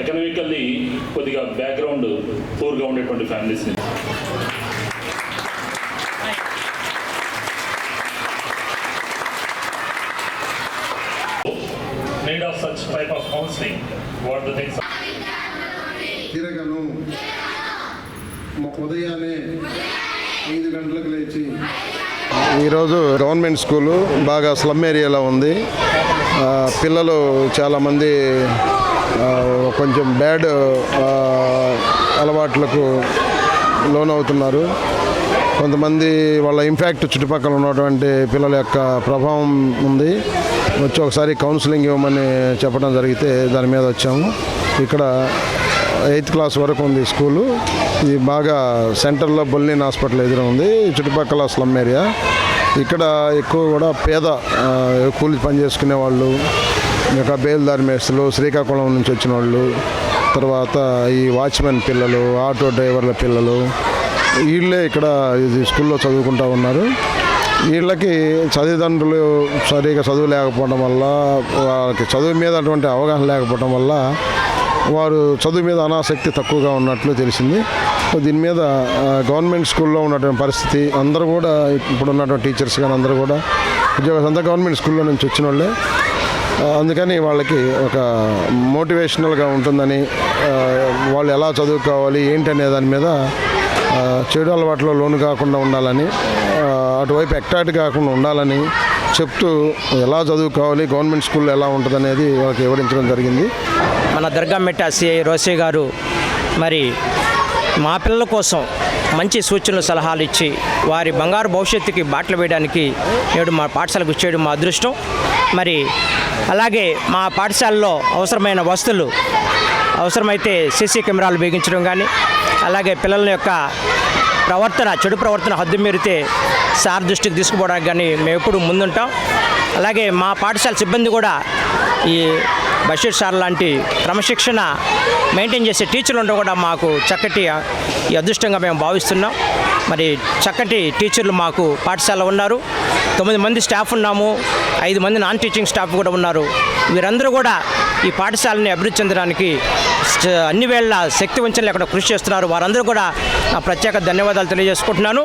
Economically కొద్దిగా background పూర్గా ఉండేటువంటి families need of such type of counselling what the things తిరగను. ఉదయాన్నే ఐదు గంటలకు లేచి. ఈరోజు గవర్నమెంట్ స్కూలు బాగా స్లమ్ ఏరియాలో ఉంది. పిల్లలు చాలామంది కొంచెం బ్యాడ్ అలవాట్లకు లోనవుతున్నారు. కొంతమంది వాళ్ళ ఇంపాక్ట్ చుట్టుపక్కల ఉన్నటువంటి పిల్లల యొక్క ప్రభావం ఉంది. వచ్చి ఒకసారి కౌన్సిలింగ్ ఇవ్వమని చెప్పడం జరిగితే దాని మీద వచ్చాము. ఇక్కడ ఎయిత్ క్లాస్ వరకు ఉంది స్కూలు. ఇది బాగా సెంటర్లో బొల్లిన్ హాస్పిటల్ ఎదురు ఉంది. చుట్టుపక్కల స్లమ్ ఏరియా. ఇక్కడ ఎక్కువ కూడా పేద కూలి పని చేసుకునే వాళ్ళు ఇంకా బేల్దారి మేస్తులు శ్రీకాకుళం నుంచి వచ్చిన వాళ్ళు తర్వాత ఈ వాచ్మెన్ పిల్లలు ఆటో డ్రైవర్ల పిల్లలు వీళ్ళే ఇక్కడ ఇది స్కూల్లో చదువుకుంటూ ఉన్నారు. వీళ్ళకి చదివిదండ్రులు సరిగా చదువు లేకపోవడం వల్ల వాళ్ళకి చదువు మీద అటువంటి అవగాహన లేకపోవడం వల్ల వారు చదువు మీద అనాసక్తి తక్కువగా ఉన్నట్లు తెలిసింది. దీని మీద గవర్నమెంట్ స్కూల్లో ఉన్నటువంటి పరిస్థితి అందరూ కూడా ఇప్పుడు ఉన్నటువంటి టీచర్స్ కానీ అందరూ కూడా ఉద్యోగ అంతా గవర్నమెంట్ స్కూల్లో నుంచి వచ్చిన వాళ్ళే. అందుకని వాళ్ళకి ఒక మోటివేషనల్గా ఉంటుందని వాళ్ళు ఎలా చదువుకోవాలి ఏంటనే దాని మీద చెడు అలవాట్లో లోను కాకుండా ఉండాలని అటువైపు ఎక్టాట్ కాకుండా ఉండాలని చెప్తూ ఎలా చదువుకోవాలి గవర్నమెంట్ స్కూల్లో ఎలా ఉంటుంది అనేది వాళ్ళకి వివరించడం జరిగింది. మన దర్గామెట్ట సిఐ రోసే గారు మరి మా పిల్లల కోసం మంచి సూచనలు సలహాలు ఇచ్చి వారి బంగారు భవిష్యత్తుకి బాటలు వేయడానికి నేడు మా పాఠశాలకు వచ్చేయడం మా అదృష్టం. మరి అలాగే మా పాఠశాలలో అవసరమైన వస్తువులు అవసరమైతే సీసీ కెమెరాలు బిగించడం కానీ అలాగే పిల్లల యొక్క ప్రవర్తన చెడు ప్రవర్తన హద్దు మీరితే సార్ దృష్టికి తీసుకుపోవడానికి కానీ మేము ఎప్పుడు ముందుంటాం. అలాగే మా పాఠశాల సిబ్బంది కూడా ఈ బషీర్ సార్ లాంటి క్రమశిక్షణ మెయింటైన్ చేసే టీచర్లు ఉండడం కూడా మాకు చక్కటి అదృష్టంగా మేము భావిస్తున్నాం. మరి చక్కటి టీచర్లు మాకు పాఠశాల ఉన్నారు. తొమ్మిది మంది స్టాఫ్ ఉన్నాము. ఐదు మంది నాన్ టీచింగ్ స్టాఫ్ కూడా ఉన్నారు. వీరందరూ కూడా ఈ పాఠశాలని అభివృద్ధి చెందడానికి అన్ని వేళ శక్తి వంచన లేకుండా కృషి చేస్తున్నారు. వారందరూ కూడా నా ప్రత్యేక ధన్యవాదాలు తెలియజేసుకుంటున్నాను.